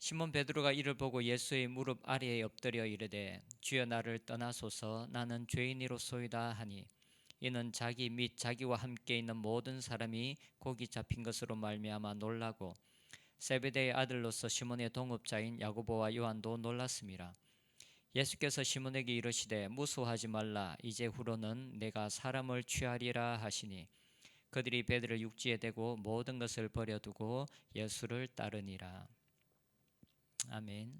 시몬 베드로가 이를 보고 예수의 무릎 아래에 엎드려 이르되 주여 나를 떠나소서 나는 죄인이로소이다 하니 이는 자기 및 자기와 함께 있는 모든 사람이 고기 잡힌 것으로 말미암아 놀라고 세베대의 아들로서 시몬의 동업자인 야고보와 요한도 놀랐습니다. 예수께서 시몬에게 이르시되 무수하지 말라 이제 후로는 내가 사람을 취하리라 하시니 그들이 베드를 육지에 대고 모든 것을 버려두고 예수를 따르니라. 아멘.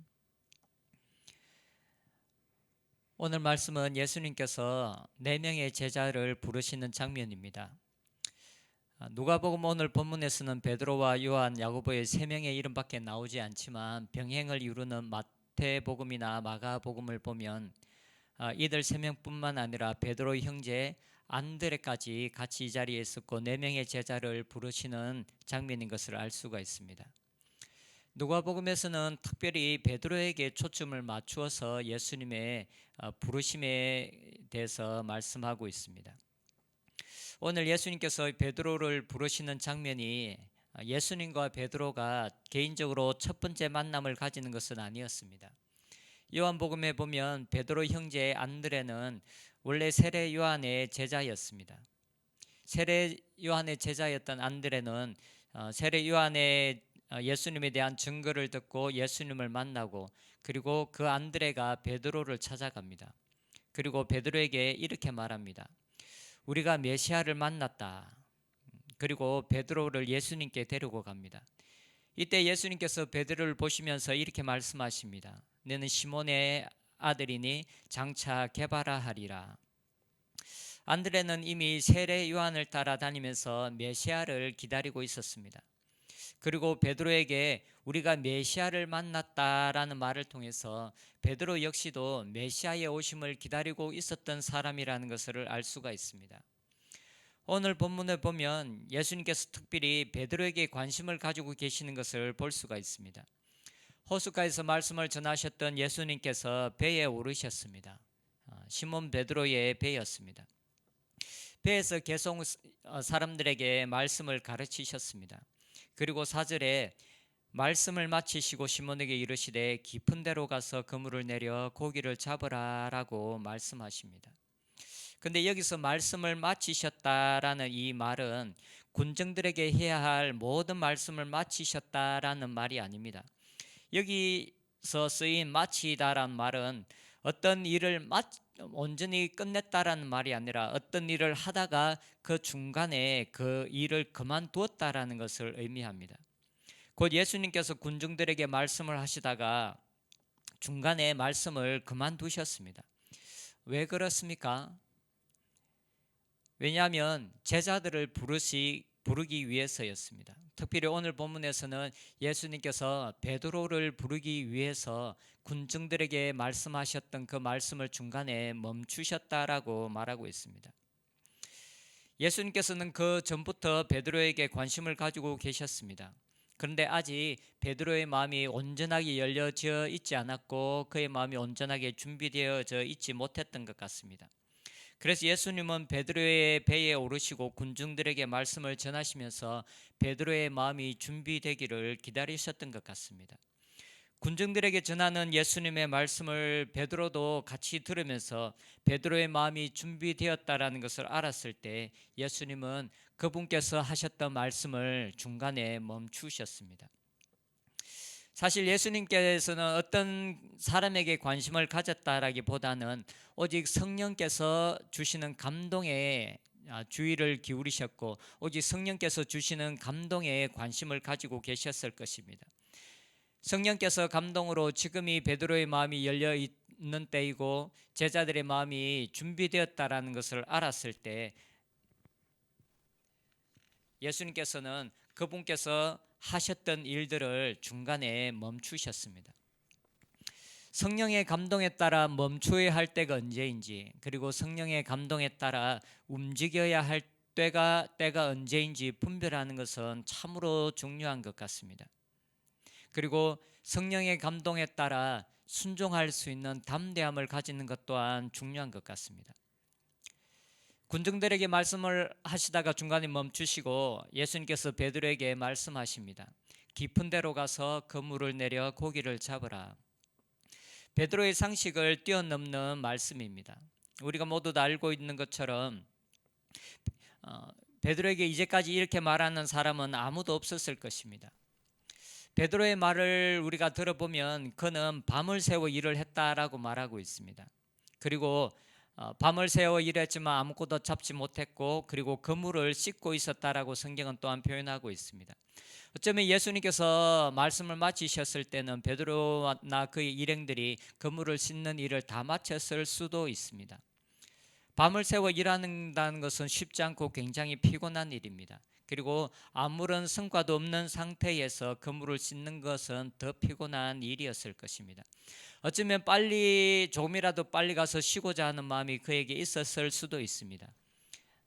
오늘 말씀은 예수님께서 네 명의 제자를 부르시는 장면입니다. 아, 누가복음 오늘 본문에서는 베드로와 요한, 야고보의 세 명의 이름밖에 나오지 않지만 병행을 이루는 마태복음이나 마가복음을 보면 아, 이들 세 명뿐만 아니라 베드로 형제 안드레까지 같이 이 자리에 있었고 네 명의 제자를 부르시는 장면인 것을 알 수가 있습니다. 누가복음에서는 특별히 베드로에게 초점을 맞추어서 예수님의 어, 부르심에 대해서 말씀하고 있습니다. 오늘 예수님께서 베드로를 부르시는 장면이 어, 예수님과 베드로가 개인적으로 첫 번째 만남을 가지는 것은 아니었습니다. 요한복음에 보면 베드로 형제 안드레는 원래 세례 요한의 제자였습니다. 세례 요한의 제자였던 안드레는 어, 세례 요한의 어, 예수님에 대한 증거를 듣고 예수님을 만나고 그리고 그 안드레가 베드로를 찾아갑니다. 그리고 베드로에게 이렇게 말합니다. 우리가 메시아를 만났다. 그리고 베드로를 예수님께 데리고 갑니다. 이때 예수님께서 베드로를 보시면서 이렇게 말씀하십니다. 너는 시몬의 아들이니 장차 개발하리라. 안드레는 이미 세례 요한을 따라다니면서 메시아를 기다리고 있었습니다. 그리고 베드로에게 우리가 메시아를 만났다라는 말을 통해서 베드로 역시도 메시아의 오심을 기다리고 있었던 사람이라는 것을 알 수가 있습니다. 오늘 본문에 보면 예수님께서 특별히 베드로에게 관심을 가지고 계시는 것을 볼 수가 있습니다. 호숫가에서 말씀을 전하셨던 예수님께서 배에 오르셨습니다. 아, 시몬 베드로의 배였습니다. 배에서 계속 어, 사람들에게 말씀을 가르치셨습니다. 그리고 사절에 말씀을 마치시고 시몬에게 이르시되 깊은 데로 가서 그물을 내려 고기를 잡으라라고 말씀하십니다. 근데 여기서 말씀을 마치셨다라는 이 말은 군정들에게 해야 할 모든 말씀을 마치셨다라는 말이 아닙니다. 여기서 쓰인 마치다란 말은 어떤 일을 마, 온전히 끝냈다라는 말이 아니라 어떤 일을 하다가 그 중간에 그 일을 그만두었다라는 것을 의미합니다. 곧 예수님께서 군중들에게 말씀을 하시다가 중간에 말씀을 그만두셨습니다. 왜 그렇습니까? 왜냐하면 제자들을 부르시 부르기 위해서였습니다. 특별히 오늘 본문에서는 예수님께서 베드로를 부르기 위해서 군중들에게 말씀하셨던 그 말씀을 중간에 멈추셨다라고 말하고 있습니다. 예수님께서는 그 전부터 베드로에게 관심을 가지고 계셨습니다. 그런데 아직 베드로의 마음이 온전하게 열려져 있지 않았고 그의 마음이 온전하게 준비되어져 있지 못했던 것 같습니다. 그래서 예수님은 베드로의 배에 오르시고 군중들에게 말씀을 전하시면서 베드로의 마음이 준비되기를 기다리셨던 것 같습니다. 군중들에게 전하는 예수님의 말씀을 베드로도 같이 들으면서 베드로의 마음이 준비되었다라는 것을 알았을 때 예수님은 그분께서 하셨던 말씀을 중간에 멈추셨습니다. 사실 예수님께서는 어떤 사람에게 관심을 가졌다라기보다는 오직 성령께서 주시는 감동에 아, 주의를 기울이셨고 오직 성령께서 주시는 감동에 관심을 가지고 계셨을 것입니다. 성령께서 감동으로 지금이 베드로의 마음이 열려 있는 때이고 제자들의 마음이 준비되었다라는 것을 알았을 때 예수님께서는 그분께서 하셨던 일들을 중간에 멈추셨습니다. 성령의 감동에 따라 멈춰야 할 때가 언제인지 그리고 성령의 감동에 따라 움직여야 할 때가 때가 언제인지 분별하는 것은 참으로 중요한 것 같습니다. 그리고 성령의 감동에 따라 순종할 수 있는 담대함을 가지는 것 또한 중요한 것 같습니다. 군중들에게 말씀을 하시다가 중간에 멈추시고 예수님께서 베드로에게 말씀하십니다. 깊은 데로 가서 그물을 내려 고기를 잡으라. 베드로의 상식을 뛰어넘는 말씀입니다. 우리가 모두 다 알고 있는 것처럼 어, 베드로에게 이제까지 이렇게 말하는 사람은 아무도 없었을 것입니다. 베드로의 말을 우리가 들어보면 그는 밤을 새워 일을 했다라고 말하고 있습니다. 그리고 어, 밤을 새워 일했지만 아무것도 잡지 못했고 그리고 그물을 씻고 있었다라고 성경은 또한 표현하고 있습니다. 어쩌면 예수님께서 말씀을 마치셨을 때는 베드로나 그의 일행들이 그물을 씻는 일을 다 마쳤을 수도 있습니다. 밤을 새워 일하는다는 것은 쉽지 않고 굉장히 피곤한 일입니다. 그리고 아무런 성과도 없는 상태에서 그물을 씻는 것은 더 피곤한 일이었을 것입니다. 어쩌면 빨리 조금이라도 빨리 가서 쉬고자 하는 마음이 그에게 있었을 수도 있습니다.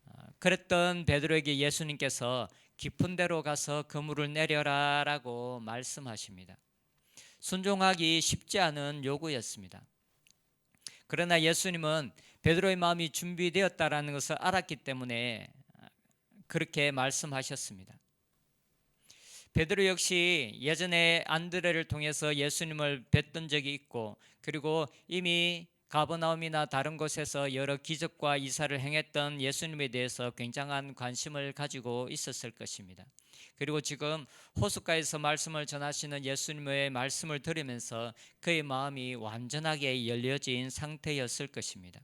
아, 그랬던 베드로에게 예수님께서 깊은 데로 가서 그물을 내려라라고 말씀하십니다. 순종하기 쉽지 않은 요구였습니다. 그러나 예수님은 베드로의 마음이 준비되었다라는 것을 알았기 때문에 그렇게 말씀하셨습니다. 베드로 역시 예전에 안드레를 통해서 예수님을 뵀던 적이 있고 그리고 이미 가버나움이나 다른 곳에서 여러 기적과 이사를 행했던 예수님에 대해서 굉장한 관심을 가지고 있었을 것입니다. 그리고 지금 호숫가에서 말씀을 전하시는 예수님의 말씀을 들으면서 그의 마음이 완전하게 열려진 상태였을 것입니다.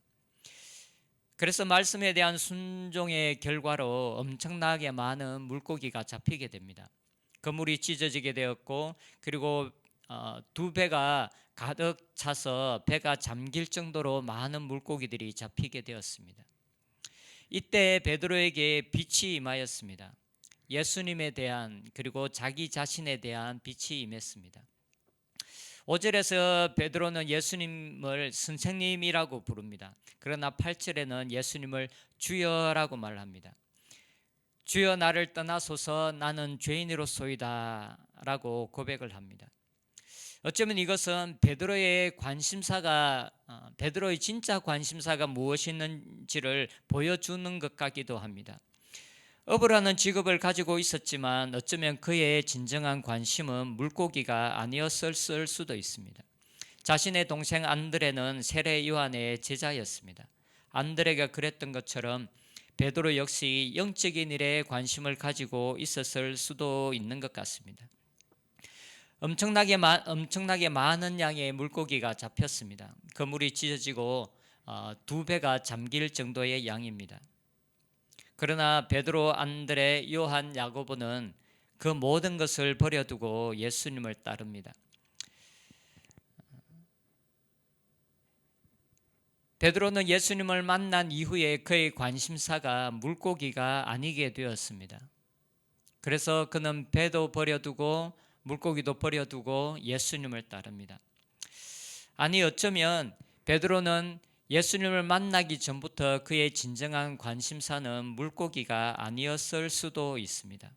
그래서 말씀에 대한 순종의 결과로 엄청나게 많은 물고기가 잡히게 됩니다. 그물이 찢어지게 되었고 그리고 어, 두 배가 가득 차서 배가 잠길 정도로 많은 물고기들이 잡히게 되었습니다. 이때 베드로에게 빛이 임하였습니다. 예수님에 대한 그리고 자기 자신에 대한 빛이 임했습니다. 5절에서 베드로는 예수님을 선생님이라고 부릅니다. 그러나 8절에는 예수님을 주여라고 말합니다. 주여 나를 떠나소서 나는 죄인으로소이다라고 고백을 합니다. 어쩌면 이것은 베드로의 관심사가 어, 베드로의 진짜 관심사가 무엇이었는지를 보여주는 것 같기도 합니다. 어부라는 직업을 가지고 있었지만 어쩌면 그의 진정한 관심은 물고기가 아니었을 수도 있습니다. 자신의 동생 안드레는 세례 요한의 제자였습니다. 안드레가 그랬던 것처럼 베드로 역시 영적인 일에 관심을 가지고 있었을 수도 있는 것 같습니다. 엄청나게 마, 엄청나게 많은 양의 물고기가 잡혔습니다. 그물이 찢어지고 어, 두 배가 잠길 정도의 양입니다. 그러나 베드로, 안드레, 요한, 야고보는 그 모든 것을 버려두고 예수님을 따릅니다. 베드로는 예수님을 만난 이후에 그의 관심사가 물고기가 아니게 되었습니다. 그래서 그는 배도 버려두고 물고기도 버려두고 예수님을 따릅니다. 아니 어쩌면 베드로는 예수님을 만나기 전부터 그의 진정한 관심사는 물고기가 아니었을 수도 있습니다.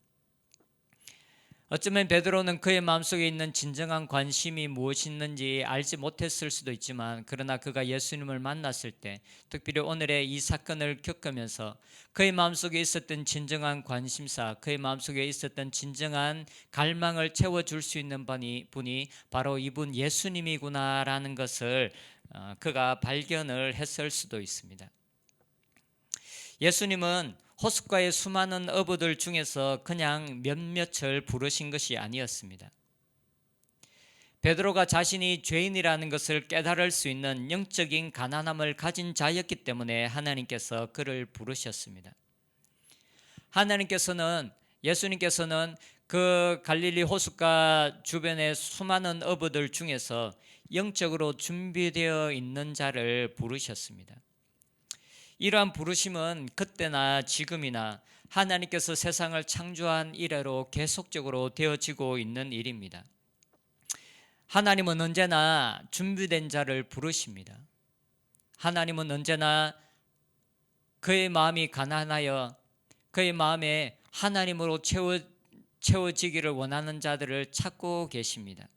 어쩌면 베드로는 그의 마음속에 있는 진정한 관심이 무엇이었는지 알지 못했을 수도 있지만 그러나 그가 예수님을 만났을 때 특별히 오늘의 이 사건을 겪으면서 그의 마음속에 있었던 진정한 관심사 그의 마음속에 있었던 진정한 갈망을 채워줄 수 있는 분이 바로 이분 예수님이구나라는 것을 어, 그가 발견을 했을 수도 있습니다. 예수님은 호숫가의 수많은 어부들 중에서 그냥 몇몇을 부르신 것이 아니었습니다. 베드로가 자신이 죄인이라는 것을 깨달을 수 있는 영적인 가난함을 가진 자였기 때문에 하나님께서 그를 부르셨습니다. 하나님께서는 예수님께서는 그 갈릴리 호숫가 주변의 수많은 어부들 중에서 영적으로 준비되어 있는 자를 부르셨습니다. 이러한 부르심은 그때나 지금이나 하나님께서 세상을 창조한 이래로 계속적으로 되어지고 있는 일입니다. 하나님은 언제나 준비된 자를 부르십니다. 하나님은 언제나 그의 마음이 가난하여 그의 마음에 하나님으로 채워, 채워지기를 원하는 자들을 찾고 계십니다.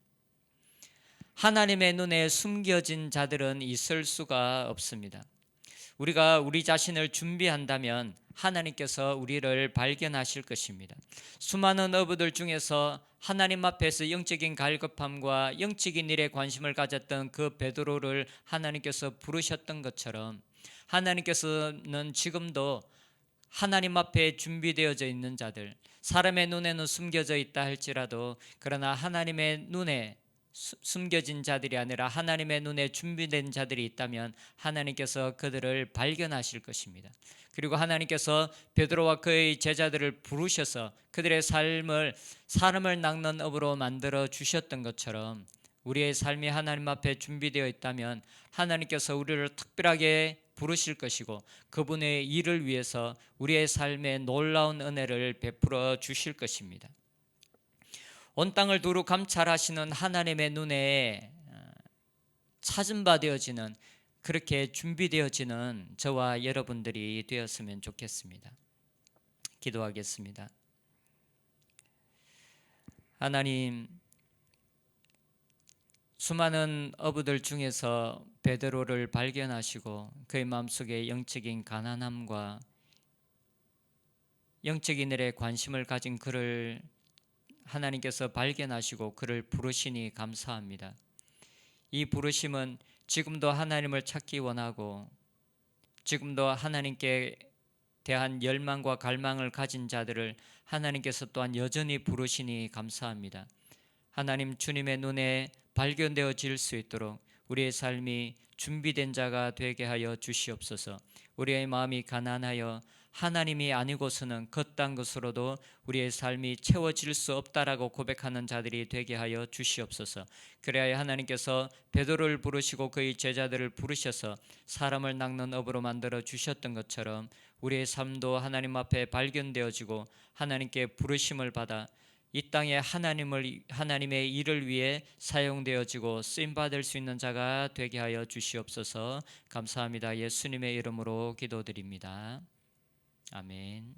하나님의 눈에 숨겨진 자들은 있을 수가 없습니다. 우리가 우리 자신을 준비한다면 하나님께서 우리를 발견하실 것입니다. 수많은 어부들 중에서 하나님 앞에서 영적인 갈급함과 영적인 일에 관심을 가졌던 그 베드로를 하나님께서 부르셨던 것처럼 하나님께서는 지금도 하나님 앞에 준비되어져 있는 자들, 사람의 눈에는 숨겨져 있다 할지라도 그러나 하나님의 눈에 숨겨진 자들이 아니라 하나님의 눈에 준비된 자들이 있다면 하나님께서 그들을 발견하실 것입니다. 그리고 하나님께서 베드로와 그의 제자들을 부르셔서 그들의 삶을 사람을 낚는 업으로 만들어 주셨던 것처럼 우리의 삶이 하나님 앞에 준비되어 있다면 하나님께서 우리를 특별하게 부르실 것이고 그분의 일을 위해서 우리의 삶에 놀라운 은혜를 베풀어 주실 것입니다. 온 땅을 두루 감찰하시는 하나님의 눈에 어, 찾은 바 되어지는 그렇게 준비되어지는 저와 여러분들이 되었으면 좋겠습니다. 기도하겠습니다. 하나님 수많은 어부들 중에서 베드로를 발견하시고 그의 마음속에 영적인 가난함과 영적인 일에 관심을 가진 그를 하나님께서 발견하시고 그를 부르시니 감사합니다. 이 부르심은 지금도 하나님을 찾기 원하고 지금도 하나님께 대한 열망과 갈망을 가진 자들을 하나님께서 또한 여전히 부르시니 감사합니다. 하나님 주님의 눈에 발견되어질 수 있도록 우리의 삶이 준비된 자가 되게 하여 주시옵소서. 우리의 마음이 가난하여 하나님이 아니고서는 겉단 것으로도 우리의 삶이 채워질 수 없다라고 고백하는 자들이 되게 하여 주시옵소서. 그래야 하나님께서 베드로를 부르시고 그의 제자들을 부르셔서 사람을 낚는 업으로 만들어 주셨던 것처럼 우리의 삶도 하나님 앞에 발견되어지고 하나님께 부르심을 받아 이 땅에 하나님을 하나님의 일을 위해 사용되어지고 쓰임 받을 수 있는 자가 되게 하여 주시옵소서. 감사합니다. 예수님의 이름으로 기도드립니다. 아멘.